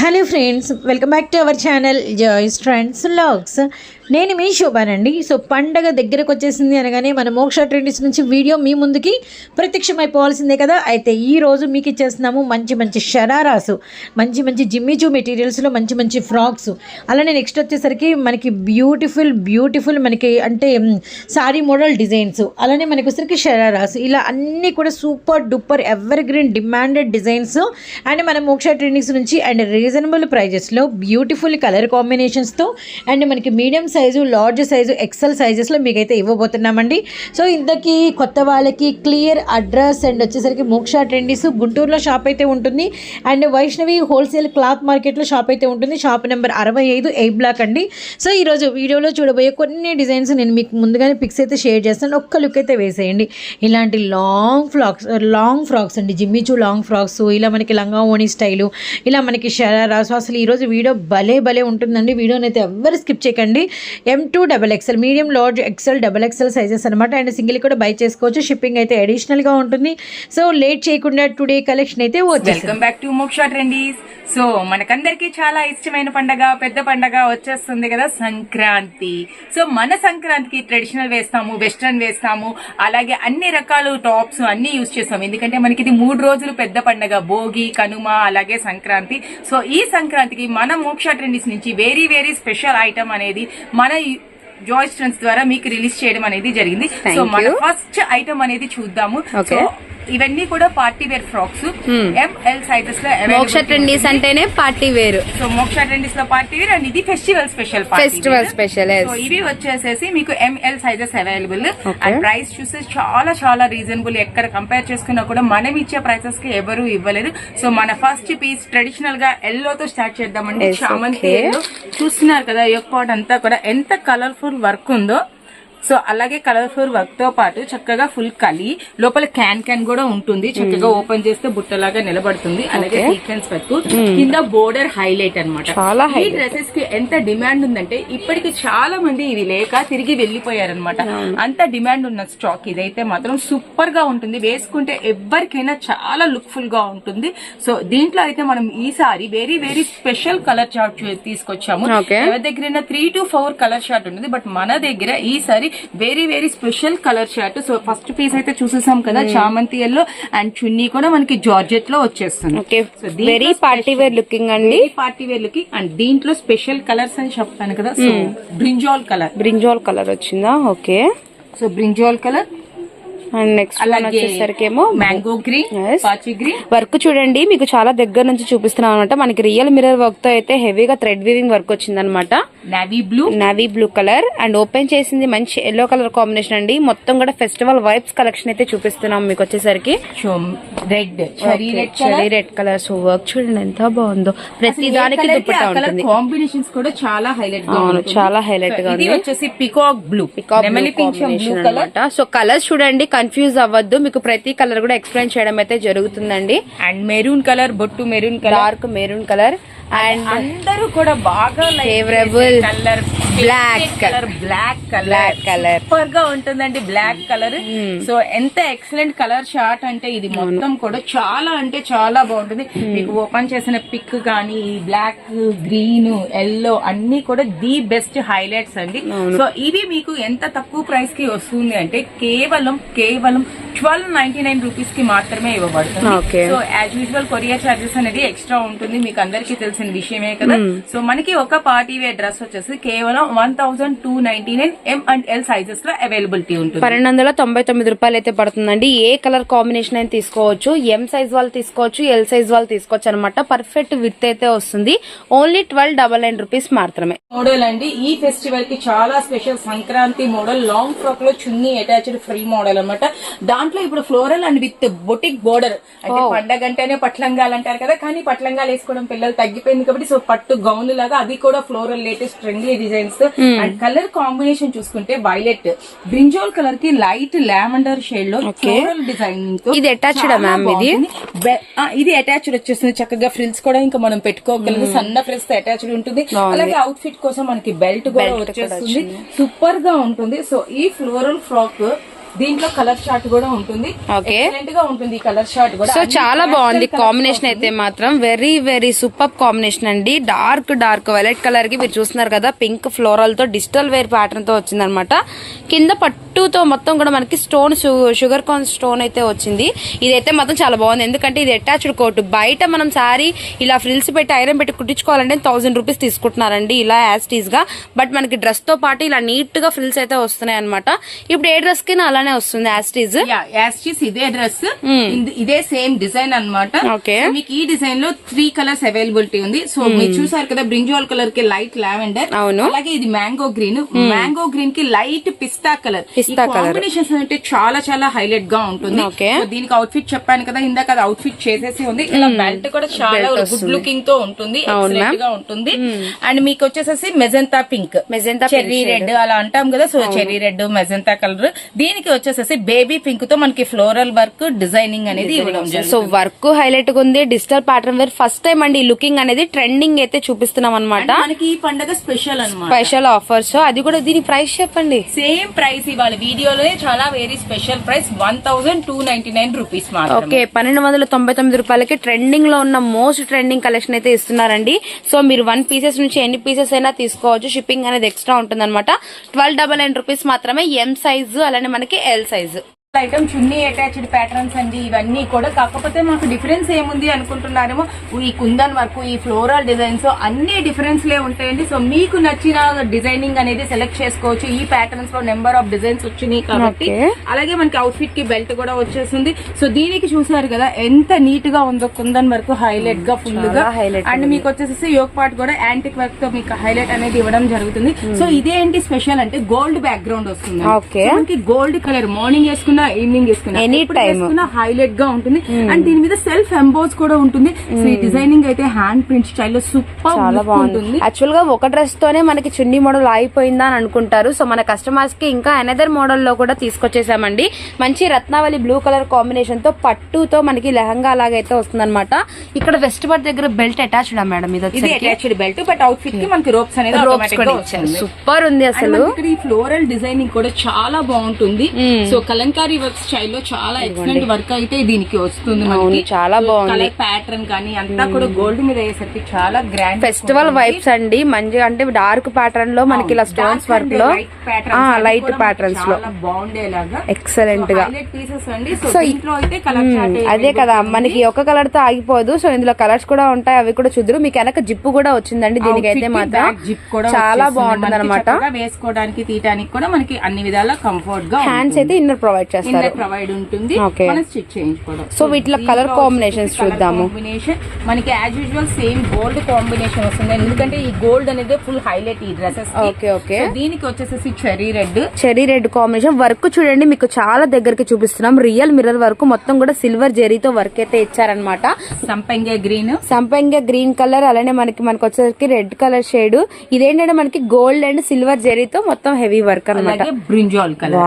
Hello friends welcome back to our channel Joys Trends Logs. నేను మీ శోభానండి. So పండగ దగ్గరకు వచ్చేసింది అనగానే మన మోక్ష ట్రెండ్స్ నుంచి వీడియో మీ ముందుకి ప్రత్యక్షమైపోవాల్సిందే కదా. అయితే ఈ రోజు మీకు ఇచ్చేస్తున్నాము మంచి మంచి షరారాసు మంచి మంచి జిమ్మిచూ మెటీరియల్స్లో మంచి మంచి ఫ్రాక్స్. అలానే నెక్స్ట్ వచ్చేసరికి మనకి బ్యూటిఫుల్ బ్యూటిఫుల్ మనకి అంటే సారీ మోడల్ డిజైన్స్. అలానే మనకి వచ్చేసరికి షరారాస్. ఇలా అన్నీ కూడా super duper ever green demanded designs. And మన మోక్ష ట్రెండింగ్స్ నుంచి అండ్ రీజనబుల్ ప్రైజెస్లో బ్యూటిఫుల్ కలర్ కాంబినేషన్స్తో అండ్ మనకి medium size large size XL సైజెస్లో మీకైతే ఇవ్వబోతున్నామండి. సో ఇంతకీ కొత్త వాళ్ళకి క్లియర్ అడ్రస్ అండ్ వచ్చేసరికి మోక్ష ట్రెండీస్ గుంటూరులో షాప్ అయితే ఉంటుంది. అండ్ వైష్ణవి హోల్సేల్ క్లాత్ మార్కెట్లో షాప్ అయితే ఉంటుంది. షాప్ నెంబర్ అరవై ఐదు ఏ బ్లాక్ అండి. సో ఈరోజు వీడియోలో చూడబోయే కొన్ని డిజైన్స్ నేను మీకు ముందుగానే పిక్స్ అయితే షేర్ చేస్తాను. ఒక్క లుక్ అయితే వేసేయండి. ఇలాంటి లాంగ్ ఫ్రాక్స్ లాంగ్ ఫ్రాక్స్ అండి. జిమ్మిచూ లాంగ్ ఫ్రాక్స్ ఇలా మనకి లంగా ఓణి స్టైలు ఇలా మనకి షరారాసు అసలు ఈరోజు వీడియో భలే భలే ఉంటుందండి. వీడియోని అయితే ఎవ్వరు స్కిప్ చేయకండి. M two double XL medium large XL double XL sizes అనమాట అండ్ సింగిల్ కూడా బై చేసుకోవచ్చు. షిప్పింగ్ అయితే అడిషనల్గా ఉంటుంది. సో లేట్ చేయకుండా టుడే కలెక్షన్ అయితే వచ్చేసింది. Welcome back to Moksha Trendies so మనకందరికి చాలా ఇష్టమైన పండగ పెద్ద పండగ వచ్చేస్తుంది కదా సంక్రాంతి. సో మన సంక్రాంతికి ట్రెడిషనల్ వేస్తాము వెస్ట్రన్ వేస్తాము. అలాగే అన్ని రకాల టాప్స్ అన్ని యూజ్ చేస్తాము. ఎందుకంటే మనకి ఇది మూడు రోజులు పెద్ద పండగ భోగి కనుమ అలాగే సంక్రాంతి. సో ఈ సంక్రాంతికి మన మోక్ష ట్రెండీస్ నుంచి వెరీ వెరీ స్పెషల్ ఐటమ్ అనేది మన జాయిస్ ట్రెండ్స్ ద్వారా మీకు రిలీజ్ చేయడం అనేది జరిగింది. సో మన ఫస్ట్ ఐటమ్ అనేది చూద్దాము. సో ఇవన్నీ కూడా పార్టీ వేర్ ఫ్రాక్స్. ఎంఎల్ సైజెస్లో మోక్ష ట్రెండీస్ అంటేనే పార్టీ వేరు. సో మోక్ష ట్రెండీస్లో పార్టీ వేర్ అండ్ ఇది festival special festival special so ఇవి వచ్చేసేసి మీకు ML sizes available and price చూస్తే చాలా చాలా రీజనబుల్ ఎక్కడ కంపేర్ చేసుకున్నా కూడా మనం ఇచ్చే ప్రైసెస్కి ఎవరు ఇవ్వలేదు. సో మన ఫస్ట్ పీస్ ట్రెడిషనల్గా ఎల్లో తో స్టార్ట్ చేద్దామండి. చామంతి. చూస్తున్నారు కదా పాట్ అంతా కూడా ఎంత కలర్ఫుల్ వర్క్ ఉందో. సో అలాగే కలర్ఫుల్ వర్క్తో పాటు చక్కగా ఫుల్ కలి లోపల క్యాన్ క్యాన్ కూడా ఉంటుంది. చక్కగా ఓపెన్ చేస్తే బుట్టలాగా నిలబడుతుంది. అలాగే సీక్వెన్స్ వర్క్ కింద బోర్డర్ హైలైట్ అన్నమాట. చాలా ఈ డ్రెస్సెస్కి ఎంత డిమాండ్ ఉందంటే ఇప్పటికి చాలా మంది ఇవి లేక తిరిగి వెళ్ళిపోయారనమాట అంత డిమాండ్ ఉన్న స్టాక్ ఇదైతే మాత్రం సూపర్గా ఉంటుంది. వేసుకుంటే ఎవరికైనా చాలా లుక్ఫుల్గా ఉంటుంది. సో దీంట్లో అయితే మనం ఈసారి very very special colour chart తీసుకొచ్చాము. ఎవరి దగ్గర three to four colour chart ఉంటుంది బట్ మన దగ్గర ఈసారి very very special colour chart so first piece అయితే చూసేసాం కదా చామంతి ఎల్లో అండ్ చున్నీ కూడా మనకి జార్జెట్లో వచ్చేస్తుంది. వెరీ పార్టీ వేర్ లుకింగ్ అండి. పార్టీ వేర్కి అండ్ దీంట్లో స్పెషల్ కలర్స్ అని చెప్తాను కదా so brinjal colour brinjal colour వచ్చిందా? Okay so brinjal colour and next one వచ్చేసరికి ఏమో మ్యాంగో గ్రీన్ గ్రీన్. వర్క్ చూడండి మీకు చాలా దగ్గర నుంచి చూపిస్తున్నాం అనమాట మనకి రియల్ మిర్రర్ వర్క్తో అయితే హెవీగా థ్రెడ్ వీవింగ్ వర్క్ వచ్చిందనమాట navy blue navy blue colour and open చేసింది మంచి ఎల్లో కలర్ కాంబినేషన్ అండి. మొత్తం కూడా ఫెస్టివల్ వైబ్స్ కలెక్షన్ అయితే చూపిస్తున్నాం మీకు వచ్చేసరికి. Red cherry red cherry red colour so work చూడండి ఎంత బాగుందో. ప్రతి దానికి దుప్పటా ఉంటుంది. కాంబినేషన్స్ కూడా చాలా హైలైట్ అవును. చాలా So, గా ఉంది. వచ్చేసి peacock blue peacock blue colour so colours చూడండి కన్ఫ్యూజ్ అవ్వద్దు. మీకు ప్రతి కలర్ కూడా ఎక్స్ప్లెయిన్ చేయడం అయితే జరుగుతుందండి. అండ్ మెరూన్ కలర్ బొట్టు maroon colour. Dark maroon colour. And అందరూ కూడా బాగా Favorable colour black. Colour black colour. Hmm. సూపర్గా ఉంటుందండి బ్లాక్ కలర్ సో ఎంత ఎక్సలెంట్ కలర్ షార్ట్ అంటే ఇది మొత్తం కూడా చాలా అంటే చాలా బాగుంటుంది Hmm. మీకు ఓపెన్ చేసిన పిక్ కానీ ఈ బ్లాక్ గ్రీన్ ఎల్లో అన్ని కూడా ది బెస్ట్ హైలైట్స్ అండి సో ఇవి మీకు ఎంత తక్కువ ప్రైస్కి వస్తుంది అంటే కేవలం కేవలం ట్వెల్వ్ నైన్టీ నైన్ రూపీస్కి మాత్రమే ఇవ్వబడుతుంది. So as usual courier charges అనేది ఎక్స్ట్రా ఉంటుంది మీకు అందరికీ తెలిసిన విషయమే కదా. సో మనకి ఒక పార్టీ వేర్ డ్రెస్ వచ్చేసి కేవలం one thousand two ninety nine M and L సైజెస్లో availability ఉంటుంది. పన్నెండు వందల తొంభై తొమ్మిది రూపాయలు అయితే పడుతుందండి. ఏ కలర్ కాంబినేషన్ అయినా తీసుకోవచ్చు. ఎం సైజ్ వాళ్ళు తీసుకోవచ్చు ఎల్ సైజ్ వాళ్ళు తీసుకోవచ్చు అనమాట పర్ఫెక్ట్ విత్ అయితే వస్తుంది. Only twelve double nine rupees మాత్రమే. మోడల్ అండి. ఈ ఫెస్టివల్కి చాలా స్పెషల్ సంక్రాంతి మోడల్ లాంగ్ ఫ్రాక్లో చున్నీ అటాచ్డ్ ఫ్రీ మోడల్ అన్నమాట. దాంట్లో ఇప్పుడు floral and with boutique border అంటే పండగ అంటేనే పట్లంగాలు అంటారు కదా. కానీ పట్లంగాలు వేసుకోవడం పిల్లలు తగ్గిపోయింది కాబట్టి సో పట్టు గౌన్ లాగా అది కూడా floral latest trendy designs. And colour combination చూసుకుంటే వైలెట్ బ్రింజోల్ కలర్కి లైట్ లావెండర్ షేడ్లో ఫ్లోరల్ డిజైన్ ఇది చాలా ma'am ఇది? ఇది అటాచ్డ్ వచ్చేస్తుంది. చక్కగా ఫ్రిల్స్ కూడా ఇంకా మనం పెట్టుకోగలదు సన్న ఫ్రిల్స్తో అటాచ్డ్ ఉంటుంది. అలాగే అవుట్ ఫిట్ కోసం మనకి బెల్ట్ కూడా వచ్చేస్తుంది. సూపర్గా ఉంటుంది. సో ఈ ఫ్లోరల్ ఫ్రాక్ దీంట్లో కలర్ షార్ట్ కూడా ఉంటుంది. ఎక్సలెంట్గా ఉంటుంది ఈ కలర్ షార్ట్ కూడా. సో చాలా బాగుంది కాంబినేషన్ అయితే మాత్రం. వెరీ వెరీ సూపర్ కాంబినేషన్ అండి. డార్క్ డార్క్ వైలెట్ కలర్కి మీరు చూస్తున్నారు కదా పింక్ ఫ్లోరల్తో డిజిటల్ వేర్ ప్యాటర్న్తో వచ్చిందనమాట. కింద పట్టుతో మొత్తం కూడా మనకి స్టోన్ షుగర్ కాన్ స్టోన్ అయితే వచ్చింది. ఇదైతే మాత్రం చాలా బాగుంది. ఎందుకంటే ఇది అటాచ్డ్ కోట్. బయట మనం సారీ ఇలా ఫ్రిల్స్ పెట్టి ఐరన్ పెట్టి కుట్టించుకోవాలంటే థౌసండ్ రూపీస్ తీసుకుంటున్నారండి ఇలా యాస్టీస్గా బట్ మనకి డ్రెస్తో పాటు ఇలా నీట్గా ఫ్రిల్స్ అయితే వస్తున్నాయి అనమాట ఇప్పుడు ఏ డ్రెస్కి అలానే వస్తుంది యాస్టీస్ యాస్టిస్ ఇదే డ్రెస్. ఇదే సేమ్ డిజైన్. సో మీకు ఈ డిజైన్లో త్రీ కలర్స్ అవైలబిలిటీ ఉంది. సో మీరు చూసారు కదా బ్రింజాల్ కలర్కి లైట్ లావెండర్. అవును. అలాగే ఇది మ్యాంగో గ్రీన్. మ్యాంగో గ్రీన్కి light pista colour. Colour. Combinations అంటే చాలా చాలా హైలైట్గా ఉంటుంది. దీనికి అవుట్ఫిట్ చెప్పాను కదా ఇందాక అది అవుట్ఫిట్ చేసేసి ఉంది. ఇలా బెల్ట్ కూడా చాలా గుడ్ లుకింగ్తో ఉంటుంది గా ఉంటుంది. అండ్ మీకు వచ్చేసేసి magenta pink pink cherry. Red అలా అంటాం కదా so cherry red magenta colour దీనికి వచ్చేసేసి బేబీ పింక్తో మనకి ఫ్లోరల్ వర్క్ డిజైనింగ్ అనేది ఇవ్వడం సో వర్క్ హైలైట్గా ఉంది. Digital pattern wear first time అండి. లుకింగ్ అనేది ట్రెండింగ్ అయితే చూపిస్తున్నాం అనమాట మనకి ఈ పండగ స్పెషల్ స్పెషల్ ఆఫర్స్ అది కూడా దీని ప్రైస్ చెప్పండి. సేమ్ ప్రైస్ ఇవాళ వీడియోలోనే చాలా very special price one thousand two ninety nine rupees okay పన్నెండు వందల తొంభై తొమ్మిది రూపాయలకి ట్రెండింగ్లో ఉన్న మోస్ట్ ట్రెండింగ్ కలెక్షన్ అయితే ఇస్తున్నారండి. సో మీరు వన్ పీసెస్ నుంచి ఎన్ని పీసెస్ అయినా తీసుకోవచ్చు. షిప్పింగ్ అనేది ఎక్స్ట్రా ఉంటుంది అనమాట ట్వెల్వ్ డబల్ నైన్ రూపీస్ మాత్రమే ఎం సైజు అలానే మనకి L size item chunni attached patterns అండి ఇవన్నీ కూడా. కాకపోతే మాకు డిఫరెన్స్ ఏముంది అనుకుంటున్నారేమో ఈ కుందన్ వర్క్ ఈ ఫ్లోరల్ డిజైన్స్ అన్ని డిఫరెన్స్ లే ఉంటాయండి. సో మీకు నచ్చిన డిజైనింగ్ అనేది సెలెక్ట్ చేసుకోవచ్చు. ఈ ప్యాటర్న్స్లో నెంబర్ ఆఫ్ డిజైన్స్ వచ్చినాయి కాబట్టి. అలాగే మనకి అవుట్ఫిట్కి బెల్ట్ కూడా వచ్చేసింది సో దీనికి చూసారు కదా ఎంత నీట్గా ఉందో కుందన్ వర్క్ హైలైట్గా ఫుల్గా చాలా highlight అండ్ మీకు వచ్చేసి యోగ్ పార్ట్ కూడా యాంటిక్ వర్క్తో మీకు హైలైట్ అనేది ఇవ్వడం జరుగుతుంది. సో ఇదేంటి స్పెషల్ అంటే గోల్డ్ బ్యాక్గ్రౌండ్ వస్తుంది మనకి గోల్డ్ కలర్ మార్నింగ్ వేసుకున్నా వేసుకున్నా time. వేసుకున్నా హైలైట్గా ఉంటుంది. అండ్ దీని మీద సెల్ఫ్ ఎంబోస్ కూడా ఉంటుంది. సో ఈ డిజైనింగ్ అయితే హ్యాండ్ ప్రింట్ స్టైల్లో సూపర్ చాలా బాగుంది. ఉంటుంది. యాక్చువల్గా ఒక డ్రెస్ తోనే మనకి చున్నీ మోడల్ అయిపోయిందా అని అనుకుంటారు. సో మన కస్టమర్స్కి ఇంకా అనదర్ మోడల్లో కూడా తీసుకొచ్చేసామండి. మంచి రత్నావళి బ్లూ కలర్ కాంబినేషన్తో పట్టుతో మనకి లెహంగా లాగైతే వస్తుందన్నమాట. ఇక్కడ వెస్ట్ పార్ట్ దగ్గర బెల్ట్ అటాచ్డ్ మేడం ఇది అటాచ్డ్ బెల్ట్ బట్ అవుట్ ఫిట్కి మనకి రోప్స్ అనేది రోప్స్ కూడా వస్తుంది. సూపర్ ఉంది అసలు. ఈ ఫ్లోరల్ డిజైనింగ్ కూడా చాలా బాగుంటుంది. సో కలంకారీ వర్క్ స్టైల్లో చాలా ఎక్సలెంట్ వర్క్ అయితే దీనికి వస్తుంది చాలా బాగుంది. ప్యాటర్న్ కానీ అంతా కూడా గోల్డ్ మీద అయ్యేసరికి చాలా గ్రాండ్ ఫెస్టివల్ వైబ్స్ అండి. మంచిగా అంటే డార్క్ ప్యాటర్న్లో మనకి ఇలా స్టోన్స్ వర్క్లో లైట్ ప్యాటర్న్స్లో. బాగుండేలాగా. ఎక్సలెంట్గా. పీసెస్ అండి. సో దీంట్లో అయితే కలర్ అదే కదా మనకి ఒక కలర్తో ఆగిపోదు. సో ఇందులో కలర్స్ కూడా ఉంటాయి అవి కూడా చూద్దరు. మీకు వెనక జిప్పు కూడా వచ్చిందండి దీనికైతే మాత్రం. జిప్ కూడా చాలా. బాగుంటుంది అనమాట వేసుకోవడానికి తీయడానికి కూడా మనకి అన్ని విధాలా కంఫర్ట్గా హ్యాండ్స్ అయితే ఇన్నర్ ప్రొవైడ్ చేస్తారు ఇన్నర్ ప్రొవైడ్ ఉంటుంది. Okay. మనం స్టిచ్ చేయించుకోవడం. సో వీటిలో colour combinations చూద్దాము. కాంబినేషన్ మనకి as usual same gold combination వస్తుంది. ఎందుకంటే ఈ గోల్డ్ అనేది ఫుల్ హైలైట్ ఈ డ్రెస్సెస్ Okay, okay. దీనికి వచ్చేసి cherry red cherry red combination work చూడండి మీకు చాలా దగ్గరికి చూపిస్తున్నాం. రియల్ మిర్రర్ వర్క్ మొత్తం కూడా సిల్వర్ జెరీతో వర్క్ అయితే ఇచ్చారనమాట సంపంగే గ్రీన్ సంపంగ గ్రీన్ కలర్ అలానే మనకి మనకి వచ్చేసరికి రెడ్ కలర్ షేడ్ ఇదేంటంటే మనకి గోల్డ్ అండ్ సిల్వర్ జెరీతో మొత్తం హెవీ వర్క్ అనమాట బ్రింజాల్ కలర్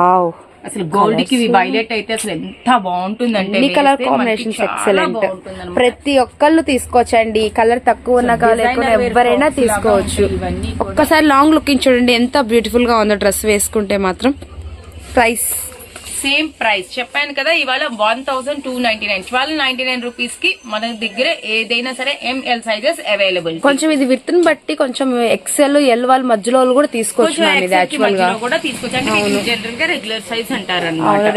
అసలు గోల్డ్కి వైలెట్ అయితే అసలు ఎంత బాగుంటుందంటే అన్ని కలర్ కాంబినేషన్స్ ఎక్సలెంట్. ప్రతి ఒక్కళ్ళు తీసుకోవచ్చండి. కలర్ తక్కువ ఉన్న కలర్ ఎక్కువ ఎవరైనా తీసుకోవచ్చు. ఒక్కసారి లాంగ్ లుకింగ్ చూడండి ఎంత బ్యూటిఫుల్గా ఉందో డ్రెస్ వేసుకుంటే మాత్రం. Price same price. చెప్పాను కదా ఇవాళ one thousand two ninety nine. Twelve ninety nine రూపీస్కి మన దగ్గర ఏదైనా సరే ఎంఎల్ సైజెస్ అవైలబుల్ కొంచెం ఇది విత్ బట్టి కొంచెం ఎక్సెల్ ఎల్ వాళ్ళ మధ్యలో కూడా తీసుకోవచ్చు కూడా తీసుకోవచ్చు జనరల్గా రెగ్యులర్ సైజ్ అంటారు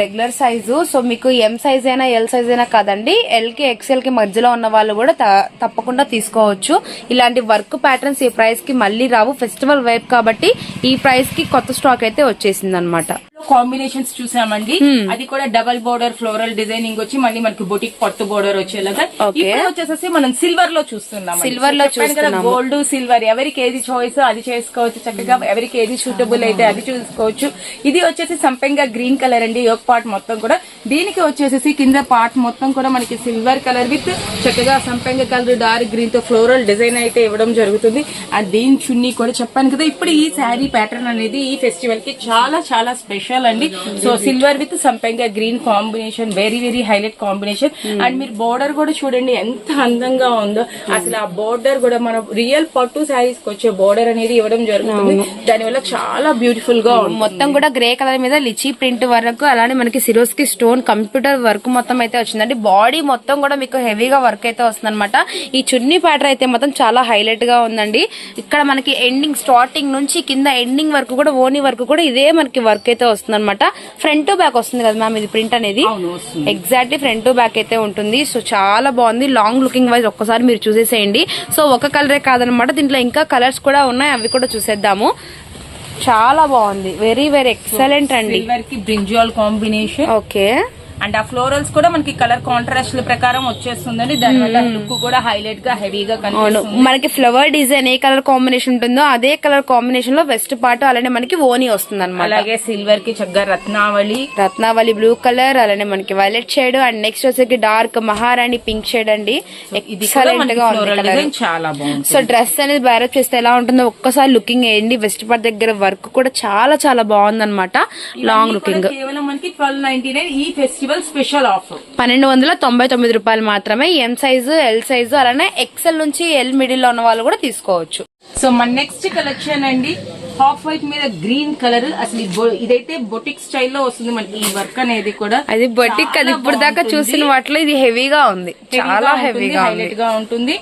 రెగ్యులర్ సైజు సో మీకు ఎం సైజ్ అయినా ఎల్ సైజ్ అయినా కాదండి ఎల్కి ఎక్సెల్కి మధ్యలో ఉన్న వాళ్ళు కూడా తప్పకుండా తీసుకోవచ్చు. ఇలాంటి వర్క్ ప్యాటర్న్స్ ఈ ప్రైస్కి మళ్ళీ రావు. ఫెస్టివల్ వైప్ కాబట్టి ఈ ప్రైస్కి కొత్త స్టాక్ అయితే వచ్చేసింది అనమాట కాంబినేషన్స్ చూసామండి. అది కూడా డబల్ బోర్డర్ ఫ్లోరల్ డిజైనింగ్ వచ్చి మళ్ళీ మనకి బొటిక్ పట్టు బోర్డర్ వచ్చేలాగా. ఇప్పుడు వచ్చేసేసి మనం సిల్వర్లో చూస్తున్నాం Silver లో చూస్తున్నాము. గోల్డ్ సిల్వర్ ఎవరికి ఏది చాయిస్ అది చేసుకోవచ్చు. చక్కగా ఎవరికి ఏది సూటబుల్ అయితే అది చూసుకోవచ్చు. ఇది వచ్చేసి సంపెంగా గ్రీన్ కలర్ అండి యోగ్ పార్ట్ మొత్తం కూడా. దీనికి వచ్చేసి కింద పార్ట్ మొత్తం కూడా మనకి సిల్వర్ కలర్ విత్ చక్కగా సంపెంగ కలర్ డార్క్ గ్రీన్తో ఫ్లోరల్ డిజైన్ అయితే ఇవ్వడం జరుగుతుంది. అండ్ దీని చున్నీ కూడా చెప్పాను కదా ఇప్పుడు ఈ శారీ ప్యాటర్న్ అనేది ఈ ఫెస్టివల్కి చాలా చాలా స్పెషల్ స్పెషల్ అండి so silver with సంపెంగా green combination very very highlight combination and మీరు బోర్డర్ కూడా చూడండి ఎంత అందంగా ఉందో. అసలు ఆ బోర్డర్ కూడా మన రియల్ పట్టు శారీస్కి వచ్చే బోర్డర్ అనేది ఇవ్వడం జరుగుతుంది. దానివల్ల చాలా బ్యూటిఫుల్గా ఉంటుంది. మొత్తం కూడా గ్రే కలర్ మీద లిచీ ప్రింట్ వరకు అలానే మనకి సిరోస్కి స్టోన్ కంప్యూటర్ వర్క్ మొత్తం అయితే వచ్చిందండి. బాడీ మొత్తం కూడా మీకు హెవీగా వర్క్ అయితే వస్తుంది ఈ చున్నీ ప్యాటర్న్ అయితే మొత్తం చాలా హైలైట్గా ఉందండి. ఇక్కడ మనకి ఎండింగ్ స్టార్టింగ్ నుంచి కింద ఎండింగ్ వరకు కూడా ఓనీ వరకు కూడా ఇదే మనకి వర్క్ అయితే వస్తుంది అనమాట ఫ్రంట్ టు బ్యాక్ వస్తుంది కదా మ్యామ్ ఇది ప్రింట్ అనేది. ఎగ్జాక్ట్లీ ఫ్రంట్ టు బ్యాక్ అయితే ఉంటుంది. సో చాలా బాగుంది. లాంగ్ లుకింగ్ వైజ్ ఒక్కసారి మీరు చూసేసేయండి. సో ఒక కలరే కాదనమాట దీంట్లో ఇంకా కలర్స్ కూడా ఉన్నాయి. అవి కూడా చూసేద్దాము. చాలా బాగుంది. వెరీ వెరీ ఎక్సలెంట్ అండి. బ్రింజాల్ కాంబినేషన్ ఓకే అండ్ ఆ ఫ్లోరల్స్ కూడా మనకి కలర్ కాంట్రాస్ట్ ప్రకారం వచ్చేస్తుందండి. దానివల్ల లుక్ కూడా హైలైట్గా హెవీగా కనిపిస్తుంది. మనకి ఫ్లవర్ డిజైన్ ఏ కలర్ కాంబినేషన్ ఉంటుందో అదే కలర్ కాంబినేషన్లో వెస్ట్ పార్ట్ అలానే మనకి ఓనీ వస్తుంది అనమాట అలాగే సిల్వర్కి చక్కగా రత్నావళి. రత్నావళి బ్లూ కలర్ అలానే మనకి వైలెట్ షేడ్ అండ్ నెక్స్ట్ వచ్చేసి డార్క్ మహారాణి పింక్ షేడ్ అండి. ఎక్సలెంట్గా ఉంది డిజైన్ చాలా బాగుంది సో డ్రెస్ అనేది బ్యారప్ చేస్తే ఎలా ఉంటుందో ఒక్కసారి లుకింగ్ వేయండి. వెస్ట్ పార్ట్ దగ్గర వర్క్ కూడా చాలా చాలా బాగుంది అనమాట లాంగ్ లుకింగ్ కేవలం మనకి ట్వెల్వ్ నైన్టీ నైన్ ఈ ఫెస్టివల్ స్పెషల్ ఆఫర్ పన్నెండు వందల తొంభై తొమ్మిది రూపాయలు మాత్రమే ఎం సైజు ఎల్ సైజు అలానే ఎక్సెల్ నుంచి ఎల్ మిడిల్లో ఉన్న వాళ్ళు కూడా తీసుకోవచ్చు. సో మన నెక్స్ట్ కలెక్షన్ అండి హాఫ్ వైట్ మీద గ్రీన్ కలర్ అసలు ఇదైతే బొటిక్ స్టైల్లో వస్తుంది మనకి ఈ వర్క్ అనేది కూడా. అది బొటిక్ అది ఇప్పుడు దాకా చూసిన వాటిలో ఇది హెవీగా ఉంది. చాలా హెవీగా ఉంది. హైలైట్గా ఉంటుంది.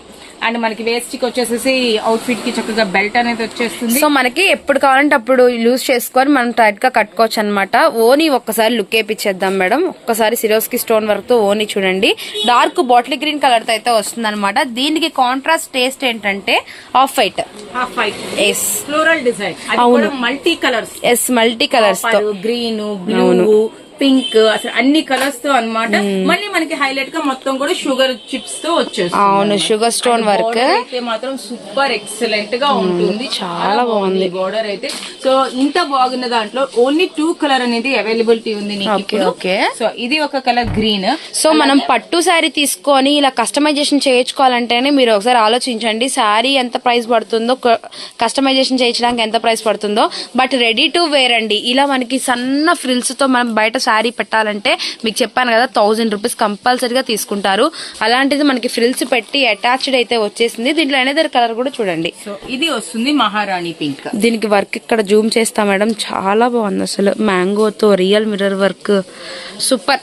అండ్ మనకి వేస్ట్కి వచ్చేసేసి అవుట్ ఫిట్కి చక్కగా బెల్ట్ అనేది వచ్చేస్తుంది. సో మనకి ఎప్పుడు కావాలంటే అప్పుడు లూజ్ చేసుకొని మనం టైట్గా కట్టుకోవచ్చు అనమాట ఓని ఒక్కసారి లుక్ వేపించేద్దాం మేడం. ఒక్కసారి సిరోస్కి స్టోన్ వర్క్తో ఓని చూడండి. డార్క్ బాటిల్ గ్రీన్ కలర్తో అయితే వస్తుంది దీనికి కాంట్రాస్ట్ టేస్ట్ ఏంటంటే off white half white yes floral design కూడా మల్టీ కలర్స్ ఎస్ మల్టీ కలర్స్తో. గ్రీన్ బ్లూ పింక్ అసలు అన్ని కలర్స్తో అన్నమాట. మళ్ళీ మనకి హైలైట్గా మొత్తం కూడా షుగర్ చిప్స్తో వచ్చేస్తుంది అవును షుగర్ స్టోన్ వర్క్ అయితే మాత్రం సూపర్ ఎక్సలెంట్గా ఉంటుంది. చాలా బాగుంది. బోర్డర్ అయితే. సో ఇంత బాగున్న దాంట్లో ఓన్లీ టూ కలర్ అనేది అవైలబిలిటీ ఉంది నీకు ఓకే ఇప్పుడు. ఓకే. సో ఇది ఒక కలర్ గ్రీన్ సో మనం పట్టు శారీ తీసుకొని ఇలా కస్టమైజేషన్ చేయించుకోవాలంటేనే మీరు ఒకసారి ఆలోచించండి. శారీ ఎంత ప్రైస్ పడుతుందో కస్టమైజేషన్ చేయించడానికి ఎంత ప్రైస్ పడుతుందో. బట్ రెడీ టు వేర్ అండి. ఇలా మనకి సన్న ఫ్రిల్స్తో మనం బయట శారీ పెట్టాలంటే మీకు చెప్పాను కదా థౌజండ్ రూపీస్ కంపల్సరీగా తీసుకుంటారు. అలాంటిది మనకి ఫ్రిల్స్ పెట్టి అటాచ్డ్ అయితే వచ్చేసింది. దీంట్లో అనేది కలర్ కూడా చూడండి. సో ఇది వస్తుంది మహారాణి పింక్ దీనికి వర్క్ ఇక్కడ జూమ్ చేస్తా మేడం చాలా బాగుంది అసలు. మ్యాంగోతో real mirror work super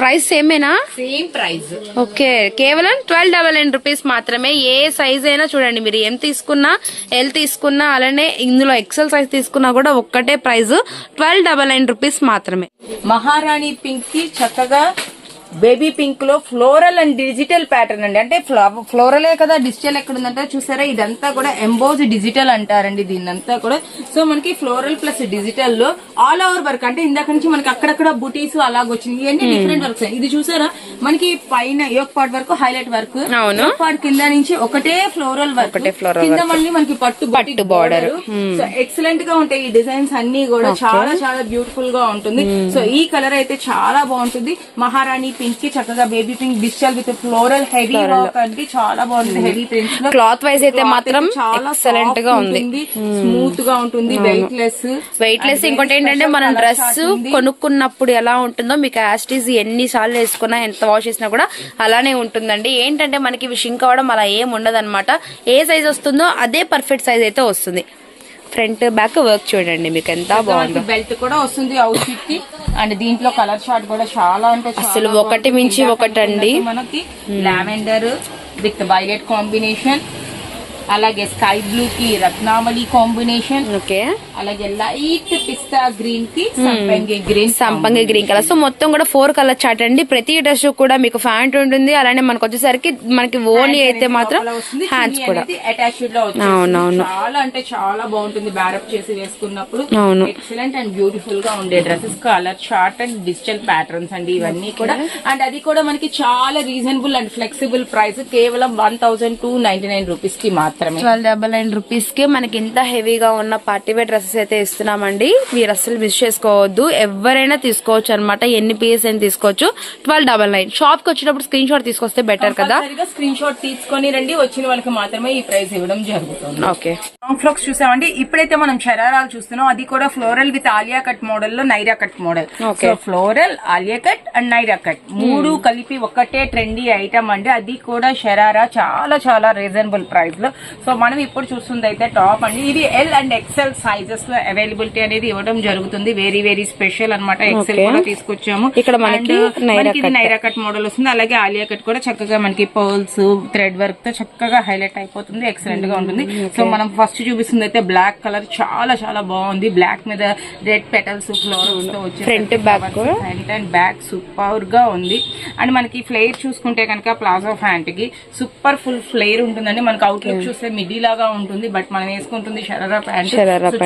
price సేమేనా? Same price. Okay కేవలం ట్వెల్వ్ డబల్ నైన్ రూపీస్ మాత్రమే. ఏ సైజ్ అయినా చూడండి మీరు ఎం తీసుకున్నా ఎల్ తీసుకున్నా అలానే ఇందులో ఎక్సెల్ సైజ్ తీసుకున్నా కూడా ఒక్కటే price twelve double nine rupees మాత్రమే. మహారాణి పింక్కి చక్కగా బేబీ పింక్లో ఫ్లోరల్ అండ్ డిజిటల్ ప్యాటర్న్ అండి. అంటే ఫ్ల- ఫ్లోరలే కదా డిజిటల్ ఎక్కడ ఉందంటే చూసారా? ఇదంతా కూడా ఎంబోజ్ డిజిటల్ అంటారండి దీన్నంతా కూడా. సో మనకి ఫ్లోరల్ ప్లస్ డిజిటల్లో ఆల్ ఓవర్ వర్క్ అంటే ఇందాక నుంచి మనకి అక్కడక్కడ బుటీస్ అలాగ వచ్చింది ఇవన్నీ డిఫరెంట్ వర్క్స్ ఇది చూసారా? మనకి పైన యోక్ పార్ట్ వరకు హైలైట్ వర్క్. అవును. పార్ట్ కింద నుంచి ఒకటే ఫ్లోరల్ వర్క్. కింద మళ్ళీ మనకి పట్టు పట్టు బార్డర్. సో ఎక్సలెంట్గా ఉంటాయి ఈ డిజైన్స్ అన్ని కూడా. చాలా చాలా బ్యూటిఫుల్గా ఉంటుంది. సో ఈ కలర్ అయితే చాలా బాగుంటుంది. మహారాణి పింక్కి చక్కగా baby pink digital with floral heavy work అంటే చాలా బాగుంటుంది హెవీ ప్రింట్స్లో. Cloth wise అయితే మాత్రం చాలా soft గా ఉంది. స్మూత్గా ఉంటుంది. వెయిట్ లెస్ వెయిట్ లెస్ ఇంకోటి ఏంటంటే మనం డ్రెస్ కొనుక్కున్నప్పుడు ఎలా ఉంటుందో మీకు యాస్టీస్ ఎన్ని సార్లు వేసుకున్నా ఎంత వాష్ చేసినా కూడా అలానే ఉంటుందండి. ఏంటంటే మనకి షింక్ అవ్వడం అలా ఏం ఉండదు ఏ సైజ్ వస్తుందో అదే పర్ఫెక్ట్ సైజ్ అయితే వస్తుంది. ఫ్రంట్ బ్యాక్ వర్క్ చూడండి మీకు ఎంత బాగుందో. బెల్ట్ కూడా వస్తుంది అవుట్ ఫిట్కి. అండ్ దీంట్లో కలర్ షార్ట్ కూడా చాలా అంటే అసలు ఒకటి. మించి ఒకటండి. అనుకున్నట్టు మనకి లావెండర్ విత్ వైలెట్ కాంబినేషన్ అలాగే స్కై బ్లూ కి రత్నావళి కాంబినేషన్. ఓకే. అలాగే లైట్ పిస్తా గ్రీన్కి సంపంగి గ్రీన్ సంపంగి గ్రీన్ కలర్. సో మొత్తం కూడా ఫోర్ కలర్ చార్ట్ అండి. ప్రతి డ్రెస్ కూడా మీకు ప్యాంట్ ఉంటుంది. అలానే మనకు వచ్చేసరికి మనకి ఓన్లీ అయితే మాత్రం హ్యాండ్స్ కూడా. అటాచ్డ్లో. అవునవును. చాలా అంటే చాలా బాగుంటుంది. బ్యారప్ చేసి వేసుకున్నప్పుడు అవును. ఎక్సలెంట్ అండ్ బ్యూటిఫుల్గా ఉండే dresses colour short and digital patterns అండి ఇవన్నీ కూడా. అండ్ అది కూడా మనకి చాలా రీజనబుల్ అండ్ ఫ్లెక్సిబుల్ ప్రైస్ కేవలం one thousand two ninety nine రూపీస్కి మాత్రం మాత్రమే. ట్వెల్వ్ డబల్ నైన్ రూపీస్కి మనకి ఇంత హెవీగా ఉన్న పార్టీ వేర్ డ్రెస్సెస్ అయితే ఇస్తున్నామండి. మీరు అస్సలు మిస్ చేసుకోవద్దు. ఎవరైనా తీసుకోవచ్చు అనమాట ఎన్ని పీసెస్ అయినా తీసుకోవచ్చు. ట్వెల్వ్ డబల్ నైన్ షాప్కి వచ్చినప్పుడు స్క్రీన్ షాట్ తీసుకొస్తే బెటర్ కదా? స్క్రీన్ షాట్ తీసుకొని రండి. వచ్చిన వాళ్ళకి మాత్రమే ఈ ప్రైస్ ఇవ్వడం జరుగుతుంది. ఓకే లాంగ్ ఫ్రాక్స్ చూసామండి. ఇప్పుడైతే మనం శరారాలు చూస్తున్నాం. అది కూడా ఫ్లోరల్ విత్ ఆలియా కట్ మోడల్లో Naira cut model. So floral Alia cut and Naira cut మూడు కలిపి ఒకటే ట్రెండీ ఐటమ్ అండి. అది కూడా శరారా చాలా చాలా రీజనబుల్ ప్రైస్లో సో మనం ఇప్పుడు చూస్తుంది అయితే టాప్ అండి. ఇది ఎల్ అండ్ ఎక్సెల్ సైజెస్లో అవైలబిలిటీ అనేది ఇవ్వడం జరుగుతుంది. వెరీ వెరీ స్పెషల్ అన్నమాట ఎక్సెల్. కూడా తీసుకొచ్చాము. ఇక్కడ మనకి నైరా ఇది కట్ మోడల్ వస్తుంది. అలాగే ఆలియా కట్ కూడా చక్కగా మనకి పర్ల్స్ థ్రెడ్ వర్క్తో చక్కగా హైలైట్ అయిపోతుంది. ఎక్సలెంట్గా ఉంటుంది. సో మనం ఫస్ట్ చూపిస్తుంది అయితే బ్లాక్ కలర్ చాలా చాలా బాగుంది. బ్లాక్ మీద రెడ్ పెటల్స్ ఫ్లోరల్స్తో వచ్చి back కూడా. ఫ్రంట్ అండ్ బ్యాక్ సూపర్గా ఉంది. అండ్ మనకి ఫ్లేర్ చూసుకుంటే కనుక ప్లాజో ఫ్యాంట్కి సూపర్ ఫుల్ ఫ్లేర్ ఉంటుందండి. మనకి అవుట్ లుక్ చూస్తే మిడ్డీ లాగా ఉంటుంది బట్ మనం వేసుకుంటుంది షరారా ప్యాంట్.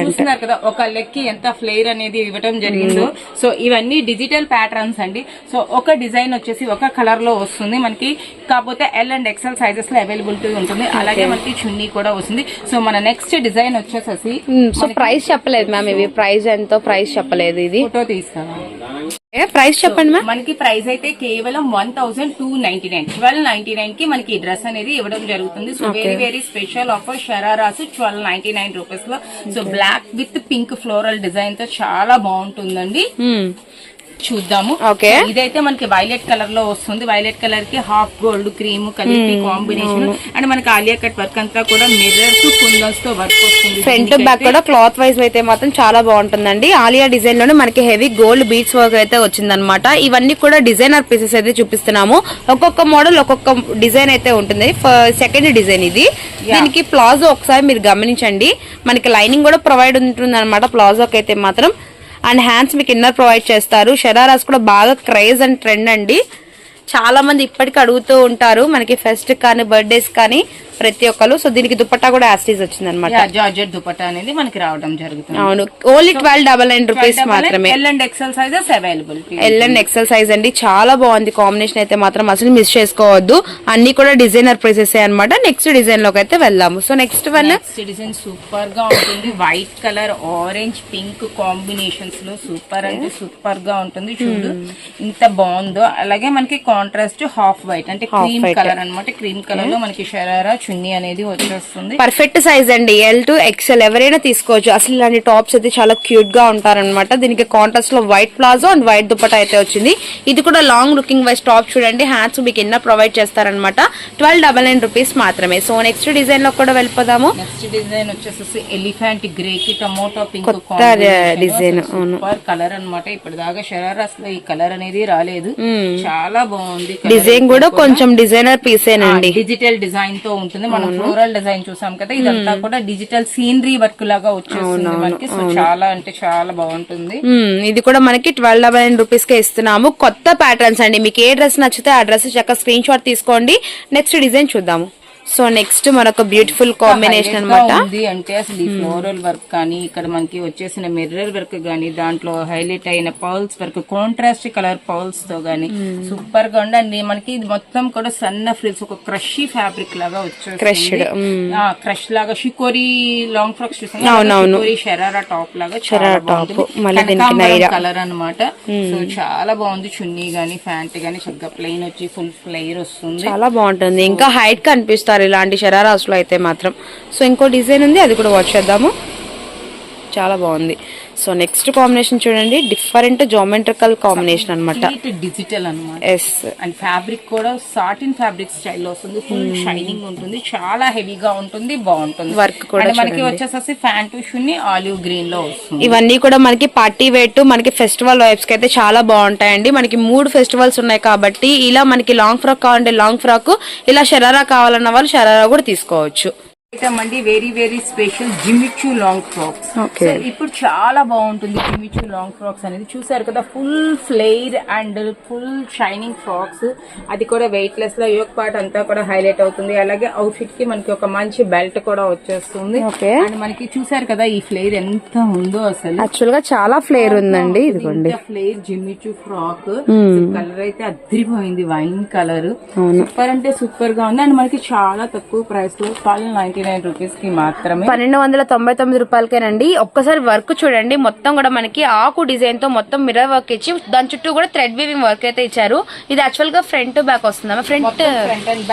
చూస్తున్నారు కదా ఒక లెక్కి ఎంత ఫ్లేర్ అనేది ఇవ్వడం జరిగిందో. సో ఇవన్నీ డిజిటల్ ప్యాటర్న్స్ అండి. సో ఒక డిజైన్ వచ్చేసి ఒక కలర్లో వస్తుంది మనకి. కాకపోతే ఎల్ అండ్ ఎక్సెల్ సైజెస్లో అవైలబిలిటీ ఉంటుంది. అలాగే మనకి చున్నీ కూడా వస్తుంది. సో మన నెక్స్ట్ డిజైన్ వచ్చేసేసి సో ప్రైస్ చెప్పలేదు మ్యామ్ ఇవి ప్రైస్ ఎంతో ప్రైస్ చెప్పలేదు ఇది. ఫోటో తీసుకురా ప్రైస్ చెప్పండి మ్యామ్ మనకి ప్రైస్ అయితే కేవలం one thousand two ninety nine. Twelve ninety నైన్కి మనకి డ్రెస్ అనేది ఇవ్వడం జరుగుతుంది. So very very special offer shararas twelve ninety nine రూపీస్లో. So black with pink floral డిజైన్తో చాలా బాగుంటుందండి. చూద్దాము. So, ఇదైతే మనకి వైలెట్ కలర్లో వస్తుంది. వైలెట్ కలర్కి హాఫ్ గోల్డ్ క్రీమ్ కలిపి కాంబినేషన్ అండ్ మనకి ఆలియా కట్ వర్క్ అంతా కూడా మిర్రర్ టు కుందన్స్తో వర్క్ వస్తుంది. ఫ్రంట్ బ్యాక్ కూడా క్లాత్ వైజ్ అయితే మాత్రం చాలా బాగుంటుందండి. ఆలియా డిజైన్లోనే మనకి హెవీ గోల్డ్ బీట్స్ వర్క్ అయితే వచ్చిందనమాట ఇవన్నీ కూడా డిజైనర్ పీసెస్ అయితే చూపిస్తున్నాము. ఒక్కొక్క మోడల్ ఒక్కొక్క డిజైన్ అయితే ఉంటుంది. సెకండ్ డిజైన్ ఇది. దీనికి ప్లాజో ఒకసారి మీరు గమనించండి. మనకి లైనింగ్ కూడా ప్రొవైడ్ ఉంటుంది అనమాట ప్లాజోకి అయితే మాత్రం. అండ్ హ్యాండ్స్ మీకు ఇన్నర్ ప్రొవైడ్ చేస్తారు. షరారాస్ కూడా బాగా క్రేజ్ అండ్ ట్రెండ్ అండి. చాలా మంది ఇప్పటికీ అడుగుతూ ఉంటారు మనకి ఫెస్ట్ కానీ బర్త్డేస్ కానీ ప్రతి ఒక్కరు. సో దీనికి దుపట్టా కూడా యాస్టీస్ వచ్చింది అనమాట జార్జెట్ దుపట్టా అనేది మనకి రావడం జరుగుతుంది. అవును. Only twelve double nine rupees మాత్రమే. L and XL sizes available L and XL size అండి. చాలా బాగుంది. కాంబినేషన్ అయితే మాత్రం అసలు మిస్ చేసుకోవద్దు. అన్ని కూడా డిజైనర్ ప్రైసెస్ అన్నమాట. నెక్స్ట్ డిజైన్లోకి అయితే వెళ్దాము. సో నెక్స్ట్ వన్ డిజైన్ సూపర్గా ఉంటుంది. వైట్ కలర్ ఆరెంజ్ పింక్ కాంబినేషన్స్లో సూపర్ అంటే సూపర్గా ఉంటుంది. చూడు ఇంత బాగుందో. అలాగే మనకి కాంట్రాస్ట్ హాఫ్ వైట్ అంటే క్రీమ్. కలర్ అన్నమాట. క్రీమ్ కలర్లో మనకి షరారా చున్నీ అనేది వచ్చేస్తుంది. పర్ఫెక్ట్ సైజ్ అండి. ఎల్ టు ఎక్సెల్ ఎవరైనా తీసుకోవచ్చు. అసలు ఇలాంటి టాప్స్ అయితే చాలా క్యూట్గా ఉంటారన్నమాట. దీనికి కాంట్రాస్ట్లో వైట్ ప్లాజో అండ్ వైట్ దుపట్టా అయితే వచ్చింది. ఇది కూడా లాంగ్ లుకింగ్ వైజ్ టాప్ చూడండి. హ్యాండ్స్ మీకు ఎన్న ప్రొవైడ్ చేస్తారనమాట ట్వెల్వ్ డబల్ నైన్ రూపీస్ మాత్రమే. సో నెక్స్ట్ డిజైన్లో కూడా వెళ్ళిపోదాము. నెక్స్ట్ డిజైన్ వచ్చేసి ఎలిఫెంట్ గ్రే కి టమోటో పింక్. సూపర్ కలర్ అన్నమాట. ఇప్పుడు దాకా షరారాస్లో ఈ కలర్ అనేది రాలేదు. చాలా బాగుంది. డిజైన్ కూడా కొంచెం డిజైనర్ పీసేనండి డిజిటల్ డిజైన్తో ఉంటుంది. మనం ఫ్లోరల్ డిజైన్ చూసాం కదా ఇదంతా కూడా డిజిటల్ సీనరీ వర్క్ లాగా వచ్చేస్తుంది మనకి. సో చాలా అంటే చాలా బాగుంటుంది. ఇది కూడా మనకి ట్వెల్వ్ డబల్ నైన్ రూపీస్ కే ఇస్తున్నాము. కొత్త ప్యాటర్న్స్ అండి. మీకు ఏ డ్రెస్ నచ్చితే ఆ డ్రెస్ చక్కగా స్క్రీన్ షాట్ తీసుకోండి. నెక్స్ట్ డిజైన్ చూద్దాము. సో నెక్స్ట్ మరొక బ్యూటిఫుల్ కాంబినేషన్ అనమాట అంటే అసలు ఈ ఫ్లోరల్ వర్క్ కానీ ఇక్కడ మనకి వచ్చేసిన మిర్రర్ వర్క్ గానీ దాంట్లో హైలైట్ అయిన పర్ల్స్ వర్క్ కాంట్రాస్ట్ కలర్ పర్ల్స్తో గానీ సూపర్గా ఉండండి. మనకి ఇది మొత్తం కూడా సన్న ఫ్రిల్స్ ఒక క్రషీ ఫ్యాబ్రిక్ లాగా Crushed, వచ్చేస్తుంది క్రష్ లాగా షికోరి లాంగ్ ఫ్రాక్స్ చూసాం అవునవును. షికోరి షరారా టాప్ లాగా షరారా నైరా. కలర్ అన్నమాట. సో చాలా బాగుంది. చున్నీ గానీ ప్యాంట్ గానీ చక్కగా ప్లెయిన్ వచ్చి ఫుల్ ఫ్లైర్ వస్తుంది. చాలా బాగుంటుంది. ఇంకా హైట్ కనిపిస్తారు ఇలాంటి షరారాస్ అయితే మాత్రం. సో ఇంకో డిజైన్ ఉంది అది కూడా వాచ్ చేద్దాము. చాలా బాగుంది. సో నెక్స్ట్ కాంబినేషన్ చూడండి డిఫరెంట్ జోమెట్రికల్ కాంబినేషన్ అన్నమాట. డిజిటల్ అన్నమాట. ఎస్ అండ్ ఫ్యాబ్రిక్ కూడా సాటిన్ ఫ్యాబ్రిక్ స్టైల్లో వస్తుంది ఫుల్ షైనింగ్ ఉంటుంది చాలా హెవీగా ఉంటుంది బాగుంటుంది. Work కూడా మనకి చూడండి. వచ్చేసేసి ఫ్యాంట్ ఆలివ్ గ్రీన్లో వస్తుంది. ఇవన్నీ కూడా మనకి పార్టీ వేట్ మనకి ఫెస్టివల్ వైబ్స్కి అయితే చాలా బాగుంటాయండి. మనకి మూడు ఫెస్టివల్స్ ఉన్నాయి కాబట్టి ఇలా మనకి లాంగ్ ఫ్రాక్ కావాలంటే లాంగ్ ఫ్రాక్ ఇలా షరారా కావాలన్న వాళ్ళు షరారా కూడా తీసుకోవచ్చు. ఐటమ్ అండి వెరీ వెరీ స్పెషల్ జిమిచు లాంగ్ ఫ్రాక్స్. ఇప్పుడు చాలా బాగుంటుంది జిమిచు లాంగ్ ఫ్రాక్స్ అనేది. చూసారు కదా full flare and full shining frocks అది కూడా వెయిట్ లెస్లో యోక్ పార్ట్ అంతా కూడా హైలైట్ అవుతుంది. అలాగే అవుట్ఫిట్కి మనకి ఒక మంచి బెల్ట్ కూడా వచ్చేస్తుంది. అండ్ మనకి చూసారు కదా ఈ ఫ్లేర్ ఎంత ఉందో అసలు. యాక్చువల్గా చాలా ఫ్లేర్ ఉందండి ఇదిగోండి. ఫ్లేర్ జిమ్మిచు ఫ్రాక్ కలర్ అయితే అదిరిపోయింది వైన్ కలర్. సూపర్ అంటే సూపర్గా ఉంది. అండ్ మనకి చాలా తక్కువ ప్రైస్లో ట్వెల్వ్ నైన్టీ నైన్ రూపీస్కి మాత్రమే. పన్నెండు వందల తొంభై తొమ్మిది రూపాయలకేనండి. ఒక్కసారి వర్క్ చూడండి. మొత్తం కూడా మనకి ఆకు డిజైన్తో మొత్తం మిర్రర్ వర్క్ ఇచ్చి దాని చుట్టూ కూడా థ్రెడ్ వీవింగ్ వర్క్ అయితే ఇచ్చారు. ఇది యాక్చువల్గా ఫ్రంట్ బ్యాక్ వస్తుందా ఫ్రంట్ అండ్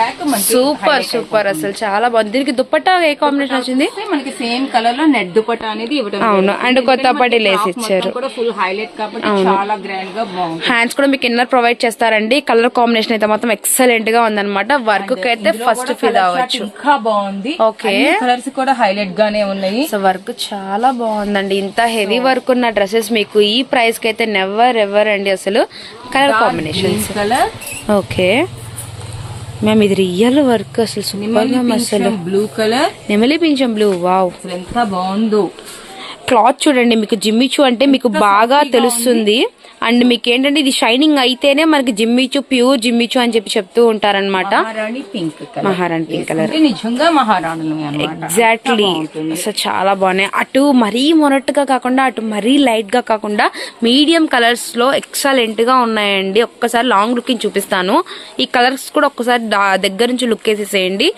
సూపర్ సూపర్. అసలు చాలా బాగుంది. దీనికి దుప్పట్టా ఏ కాంబినేషన్ వచ్చింది? మనకి సేమ్ కలర్లో నెట్ దుపట్టా అనేది అవును, జరిగింది. and కొత్త ఎందుకంటే పట్టీ మనకి లేస్ ఇచ్చారు. ఫుల్ హైలైట్ కాబట్టి చాలా గ్రాండ్గా బాగుంది. హ్యాండ్స్ కూడా మీకు ఇన్నర్ ప్రొవైడ్ చేస్తారండి. కలర్ కాంబినేషన్ అయితే మొత్తం ఎక్సలెంట్గా ఉందన్నమాట. వర్క్ అయితే ఫస్ట్ ఫీల్ అవ్వచ్చు. ఇంకా బాగుంది. Okay. కలర్స్ కూడా హైలైట్ గానే ఉన్నాయి. సో వర్క్ చాలా బాగుందండి. ఇంత హెవీ వర్క్ ఉన్న డ్రెస్సెస్ మీకు ఈ ప్రైస్కి అయితే నెవర్ ఎవర్ అండి అసలు. Colour combinations colour okay. Ma'am ఇది రియల్ వర్క్ అసలు. సూపర్ మ్యామ్ అసలు. బ్లూ కలర్ నెమలి పింఛం బ్లూ వావ్ ఎంత బాగుందో. క్లాత్ చూడండి మీకు జిమ్మిచు అంటే మీకు బాగా తెలుస్తుంది. అండ్ మీకు ఏంటంటే ఇది షైనింగ్ అయితేనే మనకి జిమ్మిచు ప్యూర్ జిమ్మిచు అని చెప్పి చెప్తూ ఉంటారన్నమాట. మహారాణి పింక్ కలర్. మహారాణి పింక్ కలర్. అంటే నిజంగా మహారాణులు అన్నమాట. ఎగ్జాక్ట్లీ అసలు చాలా బాగున్నాయి. అటు మరీ మొరట్టుగా కాకుండా అటు మరీ లైట్గా కాకుండా మీడియం కలర్స్లో ఎక్సలెంట్గా ఉన్నాయండి. ఒక్కసారి లాంగ్ లుకింగ్ చూపిస్తాను. ఈ కలర్స్ కూడా ఒక్కసారి దగ్గర నుంచి లుక్ వేసేసేయండి.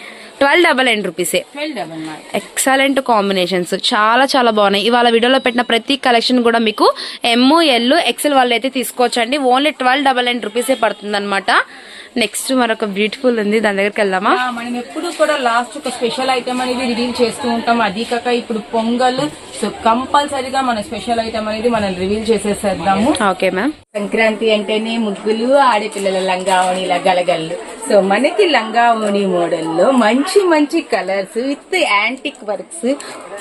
ట్వెల్వ్ డబల్ నైన్ రూపీసే. ఎక్సలెంట్ కాంబినేషన్స్ చాలా చాలా బాగున్నాయి. ఇవాళ వీడియోలో పెట్టిన ప్రతి కలెక్షన్ కూడా మీకు ఎమ్ ఎల్ ఎక్సెల్ వాళ్ళు అయితే తీసుకోవచ్చు అండి ఓన్లీ ట్వెల్వ్ డబల్ నైన్ రూపీసే పడుతుంది అనమాట నెక్స్ట్ మరొక బ్యూటిఫుల్ ఉంది. దాని దగ్గరికి వెళ్దామా? ఆ, మనం ఎప్పుడు కూడా లాస్ట్ ఒక స్పెషల్ ఐటమ్ అనేది రివీల్ చేస్తూ ఉంటాం. అది కాక ఇప్పుడు పొంగల్. సో కంపల్సరీగా మన స్పెషల్ ఐటమ్ అనేది మనం రివీల్ చేసేసేద్దాము. ఓకే మ్యామ్ సంక్రాంతి అంటేనే ముగ్గులు ఆడపిల్లల లంగావణిల గలగల్లు సో మనకి లంగావణి మోడల్లో మంచి మంచి కలర్స్ విత్ యాంటిక్ వర్క్స్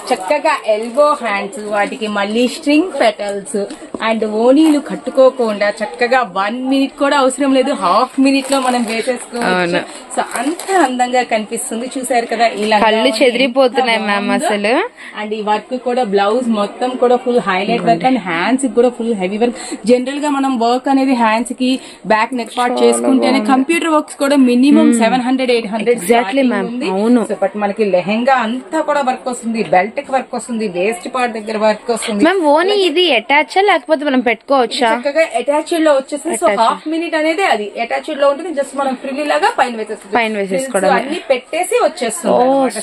చక్కగా ఎల్బో హ్యాండ్స్ వాటికి మళ్ళీ స్ట్రింగ్ పెటల్స్ అండ్ ఓనీలు కట్టుకోకుండా చక్కగా వన్ మినిట్ కూడా అవసరం లేదు. హాఫ్ మినిట్లో మనం వేసేసుకోవచ్చు. సో అంత అందంగా కనిపిస్తుంది. చూసారు కదా లంగావోణి కళ్ళు చెదిరిపోతున్నాయి మ్యామ్. అసలు. అండ్ ఈ వర్క్ కూడా బ్లౌజ్ మొత్తం కూడా full highlight work and hands కూడా ఫుల్ హెవీ వర్క్ జనరల్గా మనం వర్క్ అనేది హ్యాండ్స్కి బ్యాక్ నెక్ పార్ట్ చేసుకుంటేనే కంప్యూటర్ వర్క్స్ కూడా minimum seven hundred eight hundred Hmm. Exactly, ma'am. అవును. బట్ మనకి లెహెంగా అంతా కూడా వర్క్ వస్తుంది. బెల్ట్కి వర్క్ వస్తుంది. వేస్ట్ పార్ట్ దగ్గర వర్క్ వస్తుంది. మ్యామ్ ఓనీ ఇది అటాచ్ లేకపోతే మనం పెట్టుకోవచ్చా? చక్కగా అటాచ్డ్లో వచ్చేసి సో హాఫ్ మినిట్ అనేది అది. అటాచ్డ్లో ఉంటుంది. జస్ట్ మనం ఫ్రిల్లీ లాగా పైన వేసేస్తుంది. పైన వేసేసుకోవడమే. అన్ని పెట్టేసి వచ్చేస్తుంది.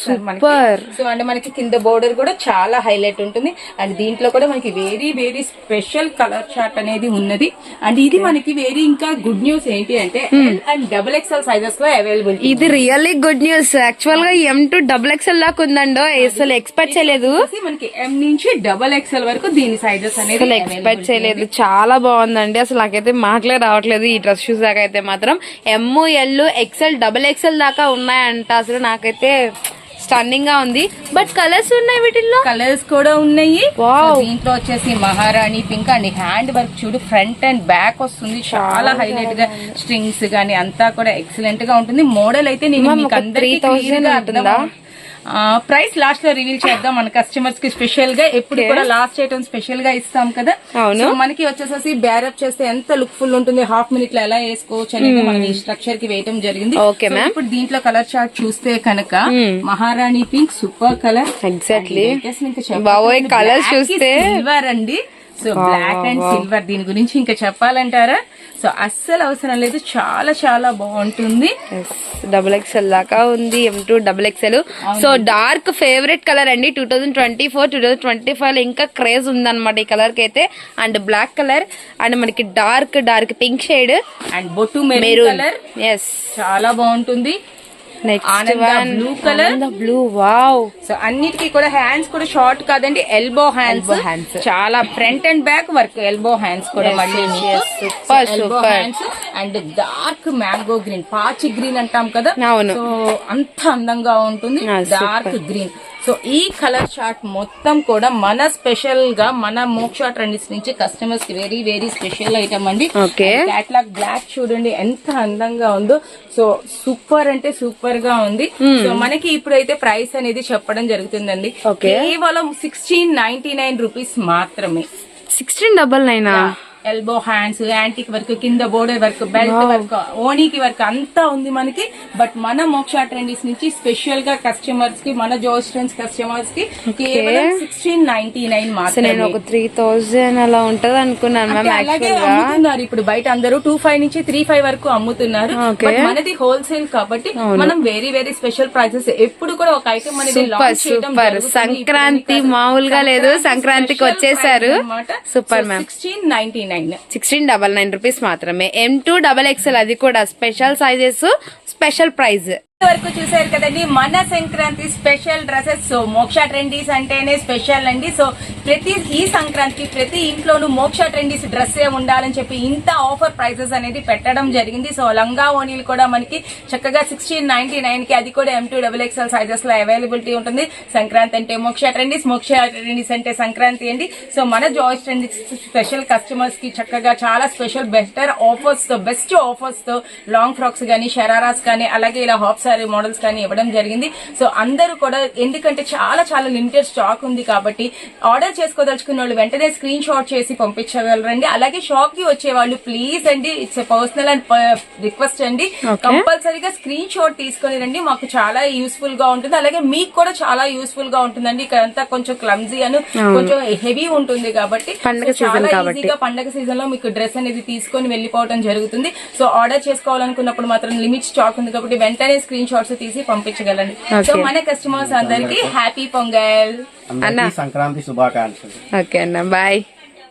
సో అండ్ మనకి. కింద బోర్డర్ కూడా చాలా హైలైట్ ఉంటుంది. అండ్ దీంట్లో కూడా మనకి very very special colour chart అనేది ఉన్నది. అండ్ ఇది మనకి వెరీ ఇంకా గుడ్ న్యూస్ ఏంటి అంటే ఎల్ అండ్ డబుల్ ఎక్స్ఎల్ సైజెస్లో అవైలబుల్ ఇది రియల్లీ గుడ్ న్యూస్ యాక్చువల్గా ఎం టు డబుల్ ఎక్స్ఎల్ దాకా ఉందండో అసలు ఎక్స్పెక్ట్ చేయలేదు. మనకి ఎం నుంచి డబుల్ ఎక్స్ఎల్ వరకు దీని సైజెస్ అనేది ఎక్స్పెక్ట్ చేయలేదు. చాలా బాగుందండి. అసలు నాకైతే మాటలే రావట్లేదు ఈ డ్రెస్ షూస్ దాకా అయితే మాత్రం. M L XL double XL దాకా ఉన్నాయంట. అసలు నాకైతే స్టన్నింగ్గా ఉంది. బట్ కలర్స్ ఉన్నాయి వీటిల్లో? కలర్స్ కూడా ఉన్నాయి. దీంట్లో వచ్చేసి మహారాణి పింక్ అండ్ హ్యాండ్ వర్క్ చూడు ఫ్రంట్ అండ్ బ్యాక్ వస్తుంది. చాలా హైలైట్గా స్ట్రింగ్స్ గానీ అంతా కూడా ఎక్సలెంట్గా ఉంటుంది. మోడల్ అయితే నేను Ma'am, మీకు ఒక అందరికీ 3000 clear గా ఉంటుందా? అర్థం ప్రైస్ లాస్ట్లో రివీల్ చేద్దాం మన కస్టమర్స్కి స్పెషల్గా. ఎప్పుడు కూడా లాస్ట్ ఐటమ్ స్పెషల్గా ఇస్తాం కదా. అవును. మనకి వచ్చేసేసి బ్యారప్ చేస్తే ఎంత లుక్ ఫుల్ ఉంటుంది? హాఫ్ మినిట్లో ఎలా వేసుకోవచ్చు అనేది మనం ఈ స్ట్రక్చర్కి వేయటం జరిగింది. Ma'am. ఇప్పుడు దీంట్లో కలర్ చార్ట్ చూస్తే కనుక మహారాణి పింక్ సూపర్ కలర్ ఎగ్జాక్ట్లీ బాబోయ్, colours చూస్తే- అండి. సో బ్లాక్ అండ్ సిల్వర్ దీని గురించి ఇంకా చెప్పాలంటారా? సో అస్సలు అవసరం లేదు చాలా చాలా బాగుంటుంది. డబుల్ ఎక్స్ఎల్ దాకా ఉంది M to double XL so dark favourite colour అండి two thousand twenty four two thousand twenty five ఇంకా క్రేజ్ ఉందన్నమాట ఈ కలర్కి అయితే. అండ్ బ్లాక్ కలర్ అండ్ మనకి dark dark pink shade and బొట్టు మెరూన్ కలర్ ఎస్ చాలా బాగుంటుంది. Next one. Blue wow so అన్నిటికీ కూడా హ్యాండ్స్ కూడా షార్ట్ కాదండి ఎల్బో హ్యాండ్స్ hands. చాలా front and back work elbow hands కూడా మళ్ళీ. Super, super. Hands and dark mango green పాచి గ్రీన్ అంటాం కదా. సో అంత అందంగా ఉంటుంది Ah. డార్క్ గ్రీన్ సో ఈ కలర్ చార్ట్ మొత్తం కూడా మన స్పెషల్గా మన మోక్ష ట్రెండ్స్ నుంచి కస్టమర్స్కి వెరీ వెరీ స్పెషల్ ఐటమ్ అండి. క్యాట్లాగ్ బ్లాక్ చూడండి ఎంత అందంగా ఉందో. సో సూపర్ అంటే సూపర్గా ఉంది. సో మనకి ఇప్పుడైతే ప్రైస్ అనేది చెప్పడం జరుగుతుందండి. కేవలం సిక్స్టీన్ నైన్టీ నైన్ రూపీస్ మాత్రమే సిక్స్టీన్ డబల్ నైనా ఎల్బో హ్యాండ్స్ యాంటిక్ వర్క్ కింద బోర్డర్ వర్క్ బెల్ట్ వర్క్ ఓనీకి వర్క్ అంతా ఉంది మనకి. బట్ మన మోక్ష ట్రెండీస్ నుంచి స్పెషల్గా కస్టమర్స్కి మన జో స్ట్రెండ్స్ కస్టమర్స్కి కేవలం సిక్స్టీన్ నైన్టీ నైన్ నేను ఒక త్రీ థౌజండ్ అలా ఉంటది అనుకున్నాను మ్యామ్ అలాగే అమ్ముతున్నారు. ఇప్పుడు బయట అందరూ టూ ఫైవ్ నుంచి త్రీ ఫైవ్ వరకు అమ్ముతున్నారు. బట్ మనది హోల్సేల్ కాబట్టి మనం వెరీ వెరీ స్పెషల్ ప్రైసెస్ ఎప్పుడు కూడా ఒక ఐటమ్ అనేది సూపర్ చేయడం సూపర్. సంక్రాంతి మామూలుగా లేదు. సంక్రాంతి సంక్రాంతికి వచ్చేసారు. price అన్నమాట. Super So, nine. Sixteen double nine rupees మాత్రమే. ఎం టూ డబల్ ఎక్స్ఎల్ అది కూడా స్పెషల్ సైజెస్ స్పెషల్ ప్రైజ్ వరకు చూసారు కదండి మన Sankranti special dresses. So Moksha Trendies అంటేనే స్పెషల్ అండి. సో ప్రతి ఈ సంక్రాంతికి ప్రతి ఇంట్లోనూ మోక్ష ట్రెండీస్ డ్రెస్ ఉండాలని చెప్పి ఇంత ఆఫర్ ప్రైసెస్ అనేది పెట్టడం జరిగింది. సో లంగా ఓనీలు కూడా మనకి చక్కగా సిక్స్టీన్ నైన్టీ నైన్కి అది కూడా ఎం టూ డబుల్ ఎక్స్ఎల్ సైజెస్లో అవైలబిలిటీ ఉంటుంది. సంక్రాంతి అంటే మోక్ష ట్రెండీస్ మోక్ష ట్రెండీస్ అంటే సంక్రాంతి అండి. సో మన జాయిస్ ట్రెండీస్ స్పెషల్ కస్టమర్స్కి చక్కగా చాలా స్పెషల్ బెటర్ ఆఫర్స్తో బెస్ట్ ఆఫర్స్తో లాంగ్ ఫ్రాక్స్ కానీ షరారాస్ కానీ అలాగే ఇలా హాప్స్ సారీ మోడల్స్ కానీ ఇవ్వడం జరిగింది. సో అందరూ కూడా ఎందుకంటే చాలా చాలా లిమిటెడ్ స్టాక్ ఉంది కాబట్టి ఆర్డర్ చేసుకోదలుచుకున్న వాళ్ళు వెంటనే స్క్రీన్ షాట్ చేసి పంపించగలరండి. అలాగే షాప్కి వచ్చే వాళ్ళు ప్లీజ్ అండి ఇట్స్ పర్సనల్ అండ్ రిక్వెస్ట్ అండి. కంపల్సరీగా స్క్రీన్ షాట్ తీసుకొని రండి. మాకు చాలా యూస్ఫుల్గా ఉంటుంది. అలాగే మీకు కూడా చాలా యూస్ఫుల్గా ఉంటుందండి. ఇక్కడ అంతా కొంచెం క్లమ్జీ అని కొంచెం హెవీ ఉంటుంది కాబట్టి. చాలా. ఈజీగా పండగ సీజన్లో మీకు డ్రెస్ అనేది తీసుకొని వెళ్ళిపోవడం జరుగుతుంది. సో ఆర్డర్ చేసుకోవాలనుకున్నప్పుడు మాత్రం లిమిట్ స్టాక్ ఉంది కాబట్టి వెంటనే స్క్రీన్ షాట్స్ తీసి పంపించగలండి. సో. మన కస్టమర్స్ అందరికి హ్యాపీ పొంగల్. అన్న. సంక్రాంతి శుభాకాంక్షలు. ఓకే అన్న. బాయ్